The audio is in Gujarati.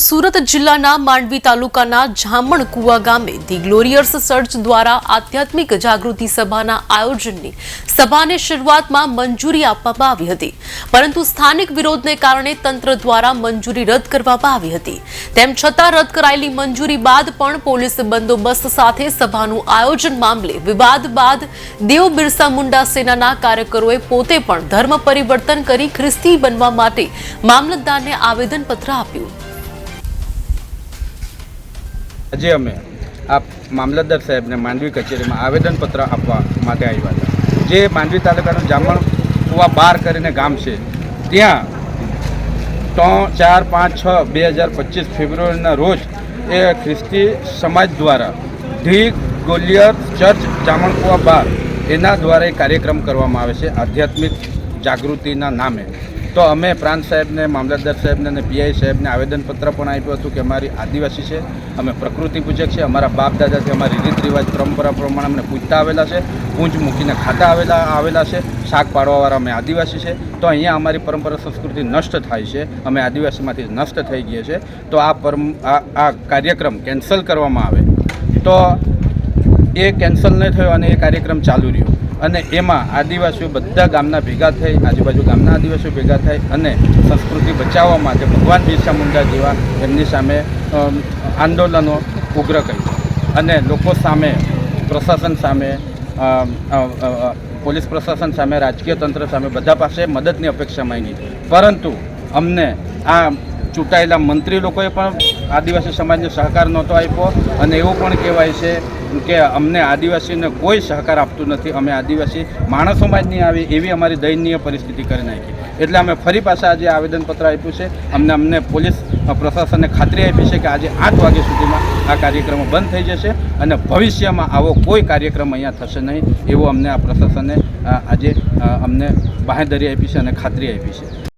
સુરત જિલ્લાના માંડવી તાલુકાના જામણ કુવા ગામે ધી ગ્લોરિયર્સ સર્ચ દ્વારા આધ્યાત્મિક જાગૃતિ સભાના આયોજનની સભાને શરૂઆતમાં મંજૂરી આપવામાં આવી હતી. પરંતુ સ્થાનિક વિરોધને કારણે તંત્ર દ્વારા મંજૂરી રદ કરવામાં આવી હતી. તેમ છતાં રદ કરાયેલી મંજૂરી બાદ પણ પોલીસ બંદોબસ્ત સાથે સભાનું આયોજન મામલે વિવાદ બાદ દેવ બિરસા મુંડા સેનાના કાર્યકરોએ પોતે પણ ધર્મ પરિવર્તન કરી ખ્રિસ્તી બનવા માટે મામલતદારને આવેદનપત્ર આપ્યું. આજે અમે આ મામલતદાર સાહેબને માંડવી કચેરીમાં આવેદનપત્ર આપવા માટે આવ્યા હતા. જે માંડવી તાલુકાનું જામણ કુવા બાર કરીને ગામ છે, ત્યાં ત્રણ, ચાર, પાંચ, છ, બે હજાર પચીસ ફેબ્રુઆરીના રોજ એ ખ્રિસ્તી સમાજ દ્વારા ધી ગોલિયર ચર્ચ જામણકુવા બાર એના દ્વારા એ કાર્યક્રમ કરવામાં આવે છે. આધ્યાત્મિક જાગૃતિના નામે. તો અમે પ્રાંત સાહેબને, મામલતદાર સાહેબને અને પીઆઈ સાહેબને આવેદનપત્ર પણ આપ્યું હતું કે અમારી આદિવાસી છે, અમે પ્રકૃતિ પૂજક છે અમારા બાપ દાદાથી અમારી રીત રિવાજ પરંપરા પ્રમાણે અમને પૂજતા આવેલા છે, પૂંજ મૂકીને ખાતા આવેલા આવેલા છે, શાક પાડવાવાળા અમે આદિવાસી છે. તો અહીંયા અમારી પરંપરા સંસ્કૃતિ નષ્ટ થાય છે, અમે આદિવાસીમાંથી નષ્ટ થઈ ગઈ છે. તો આ પરમ, આ આ કાર્યક્રમ કેન્સલ કરવામાં આવે. તો એ કેન્સલ નહીં થયો અને એ કાર્યક્રમ ચાલુ રહ્યો. અને એમાં આદિવાસીઓ બધા ગામના ભેગા થઈ, આજુબાજુ ગામના આદિવાસીઓ ભેગા થઈ અને સંસ્કૃતિ બચાવવા માટે ભગવાન બિરસા મુંડા જેવા એમની સામે આંદોલનો ઉગ્ર કર્યું. અને લોકો સામે, પ્રશાસન સામે પોલીસ પ્રશાસન સામે, રાજકીય તંત્ર સામે બધા પાસે મદદની અપેક્ષા માંગી. પરંતુ અમને આ ચૂંટાયેલા મંત્રી લોકોએ પણ આદિવાસી સમાજને સહકાર નહોતો આપ્યો અને એવું પણ કહેવાય છે કે અમને આદિવાસીને કોઈ સહકાર આપતું નથી. અમે આદિવાસી માણસો જ નહીં આવી એવી અમારી દયનીય પરિસ્થિતિ કરી નાખી. એટલે અમે ફરી પાછા આજે આવેદનપત્ર આપ્યું છે. અમને અમને પોલીસ પ્રશાસનને ખાતરી આપી છે કે આજે આઠ વાગ્યા સુધીમાં આ કાર્યક્રમો બંધ થઈ જશે અને ભવિષ્યમાં આવો કોઈ કાર્યક્રમ અહીંયા થશે નહીં એવો અમને આ પ્રશાસને આજે અમને બાહેંધરી આપી છે અને ખાતરી આપી છે.